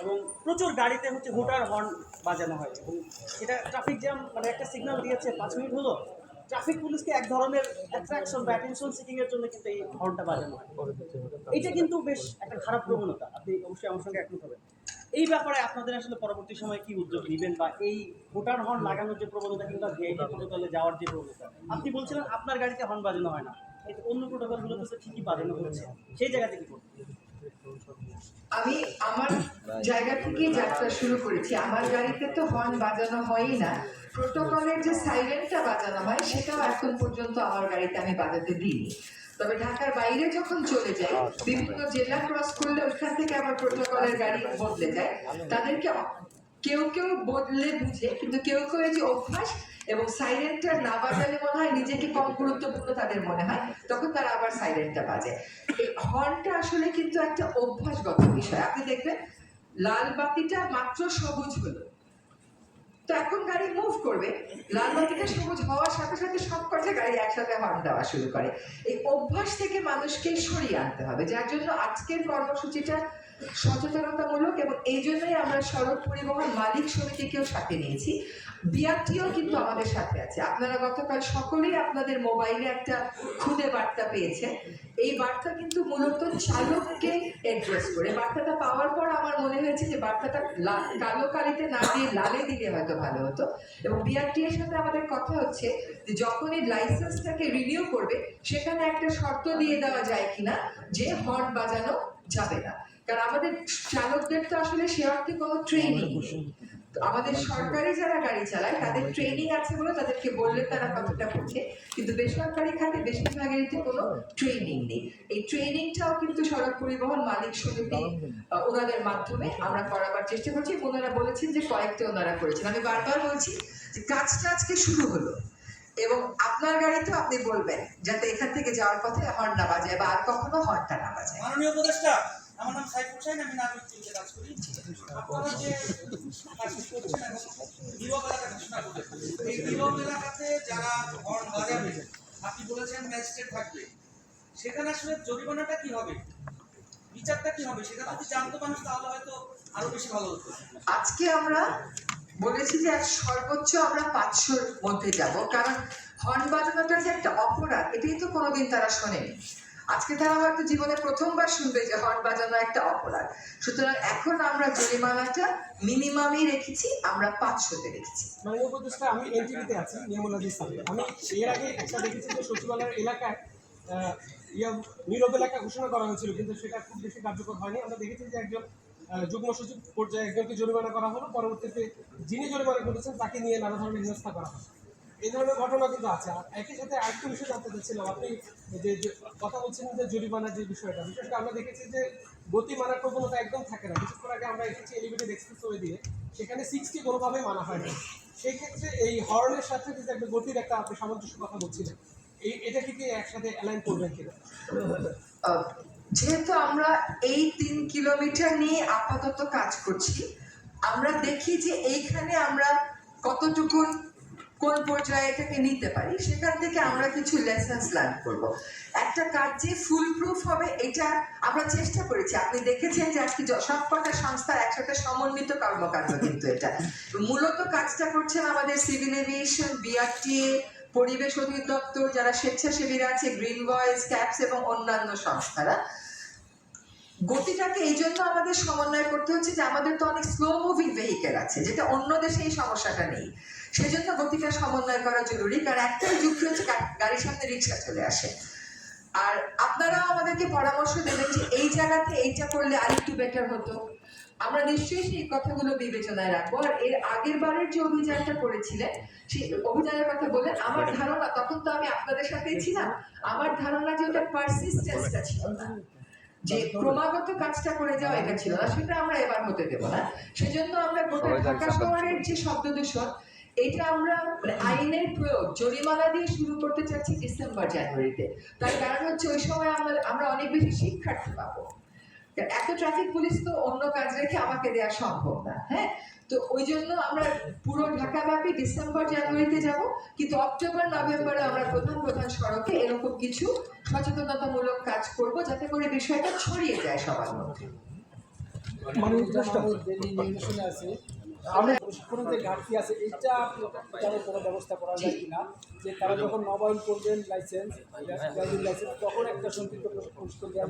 এবং প্রচুর গাড়িতে হচ্ছে হোটার হর্ন বাজানো হয় এবং এটা ট্রাফিক জ্যাম মানে একটা সিগন্যাল দিয়েছে পাঁচ মিনিট হলো। ট্রাফিক পুলিশকে এক ধরনের অ্যাট্রাকশন বা অ্যাটেনশন সিকিং এর জন্য কিন্তু এই হর্নটা বাজানো হয়। এটা কিন্তু বেশ একটা খারাপ প্রবণতা। আপনি অবশ্যই আমার সঙ্গে একমত হবেন। এই ব্যাপারে আপনাদের আসলে পরবর্তী সময়ে কি উদ্যোগ নেবেন বা এই ভোটার হর্ন লাগানোর যে প্রবণতা কিংবা ভিআইপি প্রোটোকলে যাওয়ার যে প্রবণতা, আপনি বলছিলেন আপনার গাড়িতে হর্ন বাজানো হয় না। অন্য প্রোটোকলগুলোতে তো ঠিকই বাজানো হচ্ছে। সেই জায়গা থেকে করতে আমি আমার জায়গা থেকে যাত্রা শুরু করেছি। আমার গাড়িতে তো হর্ন বাজানো হয়ই না। প্রোটোকলের যে সাইরেনটা বাজানো হয় সেটাও এখন পর্যন্ত আমার গাড়িতে আমি বাজাতে দিইনি। তবে ঢাকার বাইরে যখন চলে যায় বিভিন্ন জেলা ক্রস করলে ওইখান থেকে আমার প্রোটোকলের গাড়ি বদলে যায়। তাদেরকে কেউ কেউ বদলে বুঝে, কিন্তু কেউ কেউ যে অভ্যাস এবং সাইলেন্টটা না বাজালে মনে হয় নিজেকে কম গুরুত্বপূর্ণ তাদের মনে হয়, তখন তারা আবার সাইলেন্টটা বাজে। এই হর্নটা আসলে কিন্তু একটা অভ্যাসগত বিষয়। আপনি দেখবেন, লাল বাতিটা মাত্র সবুজ হলো। তো এখন গাড়ি মুভ করবে, লাল বাতিটা সবুজ হওয়ার সাথে সাথে সব কটা গাড়ি একসাথে হর্ন দেওয়া শুরু করে। এই অভ্যাস থেকে মানুষকে সরিয়ে আনতে হবে, যার জন্য আজকের কর্মসূচিটা সচেতনতামূলক এবং এই জন্যই আমরা সড়ক পরিবহন মালিক সমিতিকেও সাথে নিয়েছি। বিআরটিও কিন্তু আমাদের সাথে আছে। আপনারা গতকাল সকলেই আপনাদের মোবাইলে একটা খুদে বার্তা পেয়েছে এই বার্তা কিন্তু মূলত চালককে অ্যাড্রেস করে। বার্তাটা পাওয়ার পর আমার মনে হয়েছে যে বার্তাটা কালো কালিতে না দিয়ে লালে দিলে হয়তো ভালো হতো। এবং বিআরটি এর সাথে আমাদের কথা হচ্ছে যে যখনই লাইসেন্সটাকে রিনিউ করবে, সেখানে একটা শর্ত দিয়ে দেওয়া যায় কিনা যে হর্ন বাজানো যাবে না। কারণ আমাদের চালকদের তো আসলে সে অর্থে কোনো ট্রেনিং আমাদের সরকারি যারা গাড়ি চালায় তাদের ট্রেনিং আছে বলে তাদেরকে বললে তারা কতটা বোঝে। কিন্তু বেসরকারি খাতে বেশিরভাগেরই কোনো ট্রেনিং নেই। এই ট্রেনিংটাও কিন্তু সড়ক পরিবহন মালিক সমিতি ওনাদের মাধ্যমে আমরা করাবার চেষ্টা করছি এবং ওনারা বলেছেন যে কয়েকটা ওনারা করেছেন। আমি বারবার বলছি যে কাজটা আজকে শুরু হলো এবং আপনার গাড়িতেও আপনি বলবেন যাতে এখান থেকে যাওয়ার পথে হর্ন না বাজায় বা আর কখনো হর্নটা না বাজায়। মাননীয় উপদেষ্টা আমার নাম সাইফ হোসেন, আমি কাজ করি। আপনারা যে কাজ করছেন এবং বিভাগ এলাকা ঘোষণা এই বিভাগ এলাকাতে যারা হর্ন বাজাবে, আপনি বলেছেন ম্যাজিস্ট্রেট থাকবে, সেখানে আসলে জরিমানাটা কি হবে? বিচারটা কি হবে? সেটা যদি জানতো মানুষ তাহলে হয়তো আরও বেশি ভালো হতো। আজকে আমরা বলেছি যে সর্বোচ্চ আমরা পাঁচশোর মধ্যে যাব, কারণ হর্ন বাজানোটা যে একটা অপরাধ, এটাই তো কোনোদিন তারা শোনেনি। আজকে তারা হয়তো জীবনে প্রথমবার শুনবে যে হর্ন বাজানো একটা অপরাধ। সুতরাং এখন আমরা জরিমানাটা মিনিমামই রেখেছি, আমরা পাঁচশোতে রেখেছি। মাননীয় উপদেষ্টা আমি এনটিভিতে আছি নিয়মনাদি সাথে আমি এর আগে একটা দেখেছি যে সচিবালয়ের এলাকায় ইয়া, নীরব এলাকা ঘোষণা করা হয়েছিল, কিন্তু সেটা খুব বেশি কার্যকর হয়নি। আমরা দেখেছি যে একজন যুগ্ম সচিব পর্যায়ে একজনকে জরিমানা করা হলো, পরবর্তীতে যিনি জরিমানা করেছেন তাকে নিয়ে নানা ধরনের হেনস্থা করা হয় এই ধরনের ঘটনা কিন্তু আছে। আর একই সাথে আরেকটা বিষয় জানতে চাচ্ছিলাম, আপনি যে কথা বলছেন যে জরিমানার যে বিষয়টা বিশেষ করে আমরা দেখেছি যে গতি মানার প্রবণতা একদম থাকে না। বিশেষ করে আগে আমরা এসেছি এলিভেটেড এক্সপ্রেসওয়ে দিয়ে, সেখানে সিক্সটি কোনোভাবেই মানা হয় না। সেই ক্ষেত্রে এই হর্নের সাথে যদি একটা গতির একটা আপনি সামঞ্জস্য কথা বলছিলেন, এই, এটা কি একসাথে অ্যালাইন করবেন কিনা? যেহেতু আমরা এই তিন কিলোমিটার নিয়ে আপাতত কাজ করছি, আমরা দেখি যে এইখানে আমরা কতটুকু কোন পর্যায়ে এটাকে নিতে পারি, সেখান থেকে আমরা কিছু লেসন্স লার্ন করব। একটা কাজ যে ফুল প্রুফ হবে, এটা আমরা চেষ্টা করেছি। আপনি দেখেছেন যে আজকে সব কটা সংস্থার একসাথে সমন্বিত কর্মকাণ্ড কিন্তু এটা। মূলত কাজটা করছেন আমাদের সিভিল এভিয়েশন বিআরটিএ পরিবেশ অধিদপ্তর, যারা স্বেচ্ছাসেবীরা আছে গ্রিন ভয়েস ক্যাপস এবং অন্যান্য সংস্থারা। গতিটাকে এই জন্য আমাদের সমন্বয় করতে হচ্ছে যে আমাদের তো অনেক স্লো মুভিং ভেহিকেল আছে, যেটা অন্য দেশে এই সমস্যাটা নেই। সেজন্য গতিটা সমন্বয় করা জরুরি, কারণ একটাই যুক্তি হচ্ছে গাড়ির সামনে রিক্সা চলে আসে। আর আপনারাও আমাদেরকে পরামর্শ দেবেন যে এই জায়গাতে এইটা করলে আরেকটু বেটার হতো। আমরা নিশ্চয়ই সেই কথাগুলো বিবেচনায় রাখব। আর এর আগের বারের যে অভিযানটা করেছিলেন সেই অভিযানের কথা বললেন আমার ধারণা, তখন তো আমি আপনাদের সাথেই ছিলাম, আমার ধারণা যে ওটা পারসিস্টেন্সটা ছিল না। যে ক্রমাগত কাজটা করে যাওয়া এটা ছিল না সেটা আমরা এবার হতে দেবো না। সেজন্য আমরা গোটা ঢাকা শহরের যে শব্দ দূষণ এটা আমরা মানে আইনের প্রয়োগ জরিমানা দিয়ে শুরু করতে চাচ্ছি ডিসেম্বর জানুয়ারিতে। তার কারণ হচ্ছে ওই সময় আমরা আমরা অনেক বেশি শিক্ষার্থী পাবো। এত ট্রাফিক পুলিশ তো অন্য কাজ রেখে আমাকে দেওয়া সম্ভব না হ্যাঁ? তো ওই জন্য আমরা পুরো ঢাকাব্যাপী ডিসেম্বর জানুয়ারিতে যাব কিন্তু অক্টোবর নভেম্বরে আমরা প্রধান প্রধান সড়কে এরকম কিছু সচেতনতামূলক কাজ করব যাতে করে বিষয়টা ছড়িয়ে যায় সবার মধ্যে। মানে আছে। আমরা প্রশিক্ষণের যে ঘাটতি আছে এটা তাদের কোনো ব্যবস্থা করা যায় কিনা? যে তারা যখন নবায়ন করবেন লাইসেন্স লাইসেন্স তখন একটা সংক্ষিপ্ত প্রশিক্ষণ দেওয়া